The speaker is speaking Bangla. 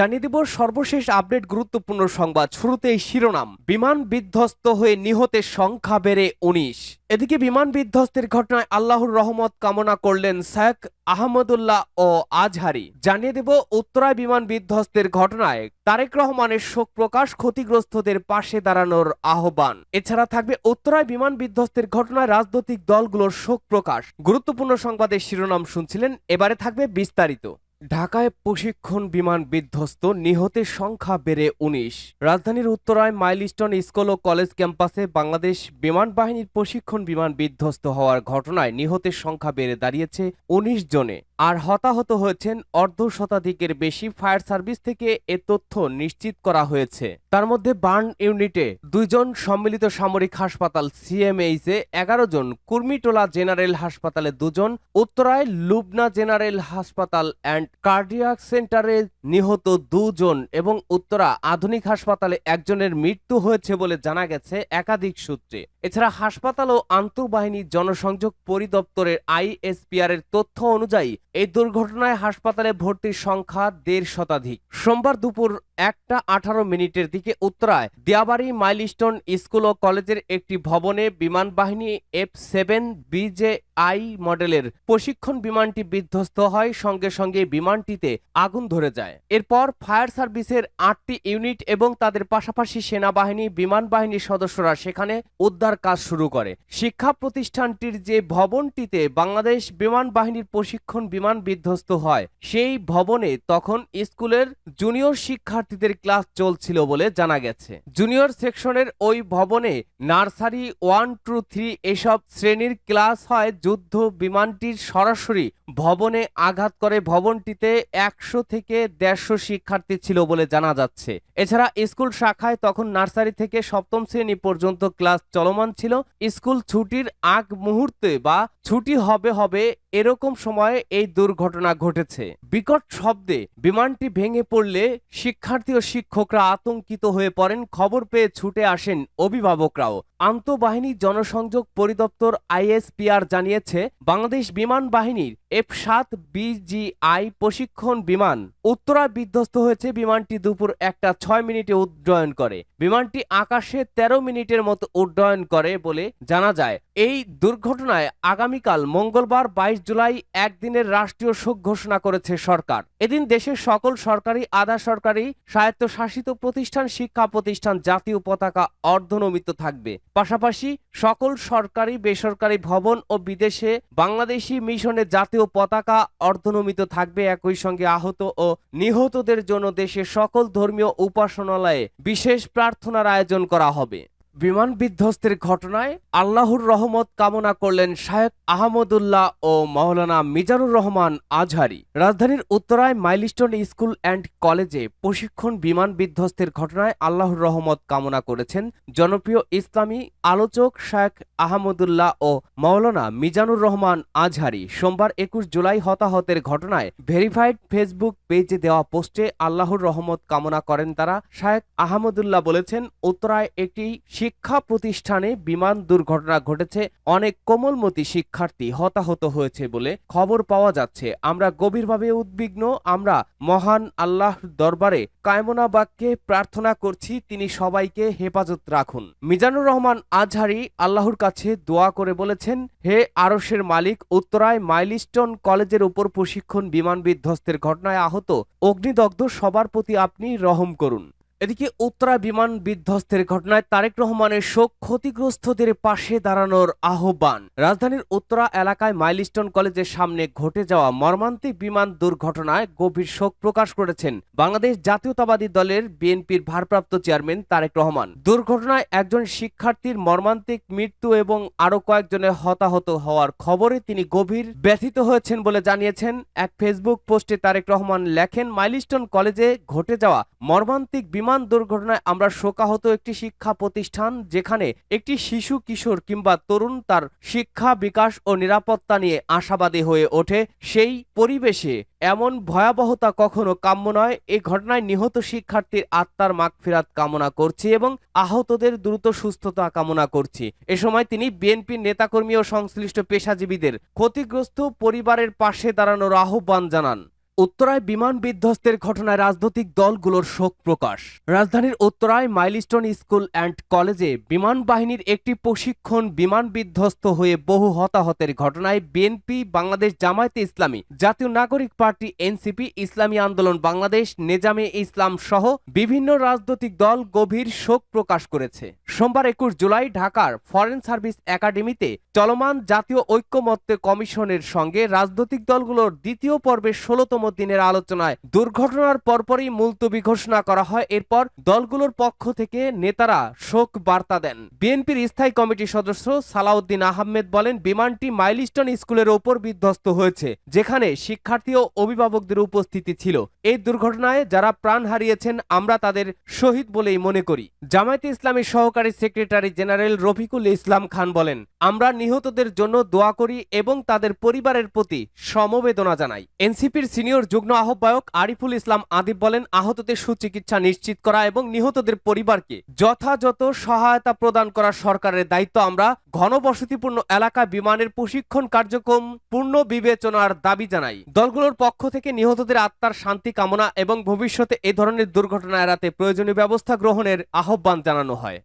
জানিয়ে দিব সর্বশেষ আপডেট গুরুত্বপূর্ণ সংবাদ। শুরুতেই শিরোনাম, বিমান বিধ্বস্ত হয়ে নিহতের সংখ্যা বেড়ে উনিশ। এদিকে বিমান বিধ্বস্তের ঘটনায় আল্লাহর রহমত কামনা করলেন শেখ আহমদুল্লাহ ও আজহারি। জানিয়ে দেব উত্তরায় বিমান বিধ্বস্তের ঘটনায় তারেক রহমানের শোক প্রকাশ ক্ষতিগ্রস্তদের পাশে দাঁড়ানোর আহ্বান। এছাড়া থাকবে উত্তরায় বিমান বিধ্বস্তের ঘটনায় রাজনৈতিক দলগুলোর শোক প্রকাশ। গুরুত্বপূর্ণ সংবাদের শিরোনাম শুনছিলেন, এবারে থাকবে বিস্তারিত। ঢাকায় প্রশিক্ষণ বিমান বিধ্বস্ত নিহতের সংখ্যা বেড়ে উনিশ। রাজধানীর উত্তরায় মাইলস্টোন স্কুল ও কলেজ ক্যাম্পাসে বাংলাদেশ বিমান বাহিনীর প্রশিক্ষণ বিমান বিধ্বস্ত হওয়ার ঘটনায় নিহতের সংখ্যা বেড়ে দাঁড়িয়েছে উনিশ জনে। আর হতাহত হয়েছেন অর্ধ শতাধিকের বেশি ফায়ার সার্ভিস থেকে এ তথ্য নিশ্চিত করা হয়েছে। তার মধ্যে বার্ন ইউনিটে দুইজন সম্মিলিত সামরিক হাসপাতাল সিএমএইচ এ এগারো জন, কুর্মিটোলা জেনারেল হাসপাতালে দুজন, উত্তরায় লুবনা জেনারেল হাসপাতাল অ্যান্ড কার্ডিয়াক সেন্টারে নিহত দুজন এবং উত্তরা আধুনিক হাসপাতালে একজনের মৃত্যু হয়েছে বলে জানা গেছে একাধিক সূত্রে। এছাড়া হাসপাতাল ও আন্তঃবাহিনী জনসংযোগ পরিদপ্তরের আইএসপিআর এর তথ্য অনুযায়ী, এই দুর্ঘটনায় হাসপাতালে ভর্তির সংখ্যা দেড় শতাধিক। সোমবার দুপুর একটা আঠারো মিনিটের দিকে উত্তরায় দিয়াবাড়ি মাইলস্টোন স্কুল ও কলেজের একটি ভবনে বিমান বাহিনী এফ সেভেন বিজে আই মডেলের প্রশিক্ষণ বিমানটি বিধ্বস্ত হয়, সঙ্গে সঙ্গে বিমানটিতে আগুন ধরে যায়। এরপর ফায়ার সার্ভিসের আটটি ইউনিট এবং তাদের পাশাপাশি সেনাবাহিনী বিমান বাহিনীর সদস্যরা সেখানে উদ্ধার কাজ শুরু করে। শিক্ষা প্রতিষ্ঠানটির যে ভবনটিতে বাংলাদেশ বিমান বাহিনীর প্রশিক্ষণ বিমান বিধ্বস্ত হয়, সেই ভবনে তখন স্কুলের জুনিয়র শিক্ষার্থীদের ক্লাস চলছিল বলে জানা গেছে। জুনিয়র সেকশনের ওই ভবনে নার্সারি ওয়ান টু থ্রি এসব শ্রেণির ক্লাস হয় যুদ্ধ বিমানটির সরাসরি ভবনে আঘাত করে। ভবনটিতে একশো থেকে দেড়শো শিক্ষার্থী ছিল বলে জানা যাচ্ছে। এছাড়া স্কুল শাখায় তখন নার্সারি থেকে সপ্তম শ্রেণি পর্যন্ত ক্লাস চলমান ছিল। স্কুল ছুটির আগ মুহূর্তে বা ছুটি হবে হবে এরকম সময়ে এই দুর্ঘটনা ঘটেছে। বিকট শব্দে বিমানটি ভেঙে পড়লে শিক্ষার্থী ও শিক্ষকরা আতঙ্কিত হয়ে পড়েন। খবর পেয়ে ছুটে আসেন অভিভাবকরাও। আন্তঃবাহিনী জনসংযোগ পরিদপ্তর আইএসপিআর জানিয়েছে বাংলাদেশ বিমান বাহিনীর এফ সাত বিজিআই প্রশিক্ষণ বিমান। উত্তরায় বিধ্বস্ত হয়েছে বিমানটি দুপুর একটা ছয় মিনিটে উড্ডয়ন করে। বিমানটি আকাশে তেরো মিনিটের মতো উড্ডয়ন করে বলে জানা যায়। এই দুর্ঘটনায় আগামীকাল মঙ্গলবার বাইশ জুলাই একদিনের রাষ্ট্রীয় শোক ঘোষণা করেছে সরকার। এদিন দেশের সকল সরকারি, আধা সরকারি, স্বায়ত্তশাসিত প্রতিষ্ঠান, শিক্ষা প্রতিষ্ঠান, জাতীয় পতাকা, অর্ধনমিত থাকবে। পাশাপাশি সকল সরকারি, বেসরকারি ভবন ও বিদেশে বাংলাদেশি মিশনের জাতীয় পতাকা অর্ধনমিত থাকবে একই সঙ্গে আহত ও নিহতদের জন্য দেশে সকল ধর্মীয় উপাসনালয়ে বিশেষ প্রার্থনার আয়োজন করা হবে। বিমান বিধ্বস্তের ঘটনায় আল্লাহর রহমত কামনা করলেন শায়েক আহমদুল্লাহ ও মাওলানা মিজানুর রহমান আজহারি। রাজধানীর উত্তরায় মাইলস্টোন স্কুল অ্যান্ড কলেজে প্রশিক্ষণ বিমান বিধ্বস্তের ঘটনায় আল্লাহর রহমত কামনা করেছেন জনপ্রিয় ইসলামী আলোচক শায়েক আহমদুল্লাহ ও মাওলানা মিজানুর রহমান আজহারি। সোমবার একুশ জুলাই হতাহতের ঘটনায় ভেরিফাইড ফেসবুক পেজে দেওয়া পোস্টে আল্লাহর রহমত কামনা করেন তারা। শায়েক আহমদুল্লাহ বলেছেন, উত্তরায় একটি শিক্ষা প্রতিষ্ঠানে বিমান দুর্ঘটনা ঘটেছে। অনেক কোমলমতি শিক্ষার্থী হতাহত হয়েছে বলে খবর পাওয়া যাচ্ছে। আমরা গভীরভাবে উদ্বিগ্ন, আমরা মহান আল্লাহ দরবারে কায়মনা বাক্যে প্রার্থনা করছি, তিনি সবাইকে হেফাজত রাখুন। মিজানুর রহমান আজহারি আল্লাহর কাছে দোয়া করে বলেছেন, হে আরশের মালিক, উত্তরায় মাইলস্টোন কলেজের উপর প্রশিক্ষণ বিমান বিধ্বস্তের ঘটনায় আহত অগ্নিদগ্ধ সবার প্রতি আপনি রহম করুন। এদিকে উত্তরা বিমান বিধ্বস্তের ঘটনায় তারেক রহমানের শোক ক্ষতিগ্রস্তদের পাশে দাঁড়ানোর আহ্বান। রাজধানীর উত্তরা এলাকায় মাইলস্টোন কলেজের সামনে ঘটে যাওয়া মর্মান্তিক বিমান দুর্ঘটনায় গভীর শোক প্রকাশ করেছেন বাংলাদেশ জাতীয়তাবাদী দলের বিএনপির ভারপ্রাপ্ত চেয়ারম্যান তারেক রহমান। দুর্ঘটনায় একজন শিক্ষার্থীর মর্মান্তিক মৃত্যু এবং আরও কয়েকজনের হতাহত হওয়ার খবরে তিনি গভীর ব্যথিত হয়েছেন বলে জানিয়েছেন এক ফেসবুক পোস্টে তারেক রহমান লেখেন, মাইলস্টোন কলেজে ঘটে যাওয়া মর্মান্তিক বিমান বিমান দুর্ঘটনায় আমরা শোকাহত একটি শিক্ষা প্রতিষ্ঠান যেখানে একটি শিশু কিশোর কিংবা তরুণ তার শিক্ষা, বিকাশ ও নিরাপত্তা নিয়ে আশাবাদী হয়ে ওঠে। সেই পরিবেশে এমন ভয়াবহতা কখনো কাম্য নয়। এই ঘটনায় নিহত শিক্ষার্থীর আত্মার মাগফিরাত কামনা করছি এবং আহতদের দ্রুত সুস্থতা কামনা করছি। এ সময় তিনি বিএনপির নেতাকর্মী ও সংশ্লিষ্ট পেশাজীবীদের ক্ষতিগ্রস্ত পরিবারের পাশে দাঁড়ানোর আহ্বান জানান। উত্তরায় বিমান বিধ্বস্তের ঘটনায় রাজনৈতিক দলগুলোর শোক প্রকাশ। রাজধানীর উত্তরায় মাইলস্টোন স্কুল অ্যান্ড কলেজে বিমান বাহিনীর একটি প্রশিক্ষণ বিমান বিধ্বস্ত হয়ে বহু হতাহতের ঘটনায় বিএনপি, বাংলাদেশ জামায়াতে ইসলামী, জাতীয় নাগরিক পার্টি, এনসিপি, ইসলামী আন্দোলন, বাংলাদেশ, নেজামে ইসলাম সহ বিভিন্ন রাজনৈতিক দল গভীর শোক প্রকাশ করেছে। সোমবার একুশ জুলাই ঢাকার ফরেন সার্ভিস একাডেমিতে চলমান জাতীয় ঐক্যমত্য কমিশনের সঙ্গে রাজনৈতিক দলগুলোর দ্বিতীয় পর্বের ষোলতম দিনের আলোচনায়। দুর্ঘটনার পরপরই মুলতবি ঘোষণা করা হয়। এরপর দলগুলোর পক্ষ থেকে নেতারা শোক বার্তা দেন। বিএনপির স্থায়ী কমিটির সদস্য সালাউদ্দিন আহমেদ বলেন, বিমানটি মাইলস্টোন স্কুলের ওপর বিধ্বস্ত হয়েছে, যেখানে শিক্ষার্থী ও অভিভাবকদের উপস্থিতি ছিল। এই দুর্ঘটনায় যারা প্রাণ হারিয়েছেন, আমরা তাদের শহীদ বলেই মনে করি। জামায়াতে ইসলামীর সহকারী সেক্রেটারি জেনারেল রফিকুল ইসলাম খান বলেন, আমরা নিহতদের জন্য দোয়া করি এবং তাদের পরিবারের প্রতি সমবেদনা জানাই। এনসিপির সিনিয়র যুগ্ম আহ্বায়ক আরিফুল ইসলাম আদিব বলেন, আহতদের সুচিকিৎসা নিশ্চিত করা এবং নিহতদের পরিবারকে যথাযথ সহায়তা প্রদান করা সরকারের দায়িত্ব। আমরা ঘনবসতিপূর্ণ এলাকা বিমানের প্রশিক্ষণ কার্যক্রম পূর্ণ বিবেচনার দাবি জানাই। দলগুলোর পক্ষ থেকে নিহতদের আত্মার শান্তি কামনা এবং ভবিষ্যতে এ ধরনের দুর্ঘটনা এড়াতে প্রয়োজনীয় ব্যবস্থা গ্রহণের আহ্বান জানানো হয়।